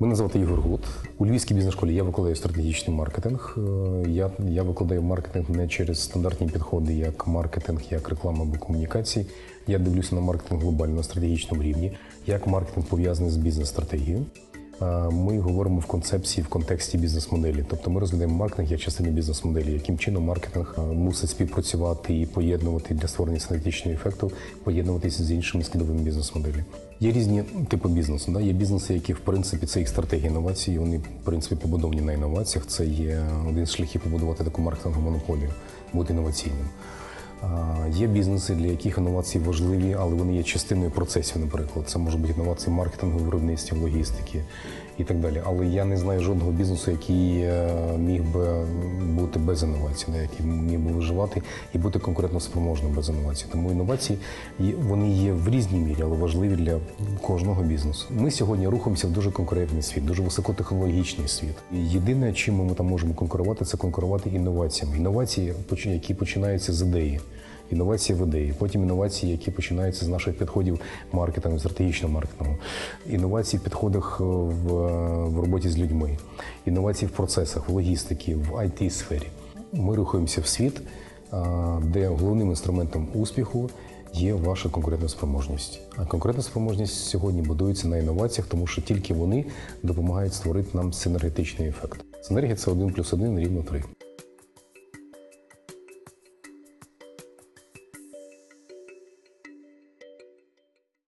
Мене звати Ігор Гуд. У Львівській бізнес-школі я викладаю стратегічний маркетинг. Е, Я, я викладаю маркетинг не через стандартні підходи, як маркетинг, як реклама або комунікації. Я дивлюся на маркетинг глобально на стратегічному рівні, як маркетинг пов'язаний з бізнес-стратегією. Ми говоримо в концепції в контексті бізнес-моделі. Тобто ми розглядаємо маркетинг як частину бізнес-моделі, яким чином маркетинг мусить співпрацювати і поєднувати для створення синергетичного ефекту, поєднуватися з іншими складовими бізнес-моделі. Є різні типи бізнесу. Да? Є бізнеси, які в принципі це їх стратегія інновацій. Вони в принципі побудовані на інноваціях. Це є один з шляхів побудувати таку маркетингову монополію, бути інноваційним. Є бізнеси, для яких інновації важливі, але вони є частиною процесів, наприклад. Це може бути інновації маркетингу, виробництва, логістики і так далі. Але я не знаю жодного бізнесу, який е, міг би бути без інновацій, який міг би виживати і бути конкурентоспроможним без інновацій. Тому інновації вони є в різній мірі, але важливі для кожного бізнесу. Ми сьогодні рухаємося в дуже конкурентний світ, дуже високотехнологічний світ. Єдине, чим ми там можемо конкурувати, це конкурувати інноваціями. Інновації, які починаються з ідеї. Інновації в ідеї, потім інновації, які починаються з наших підходів маркетингу, стратегічного маркетингу, інновації в підходах е, в, е, в роботі з людьми, інновації в процесах, в логістиці, в it сфері Ми рухаємося в світ, е, де головним інструментом успіху є ваша конкурентна спроможність. А конкурентна спроможність сьогодні будується на інноваціях, тому що тільки вони допомагають створити нам синергетичний ефект. Синергія це 1 плюс 1 рівно 3.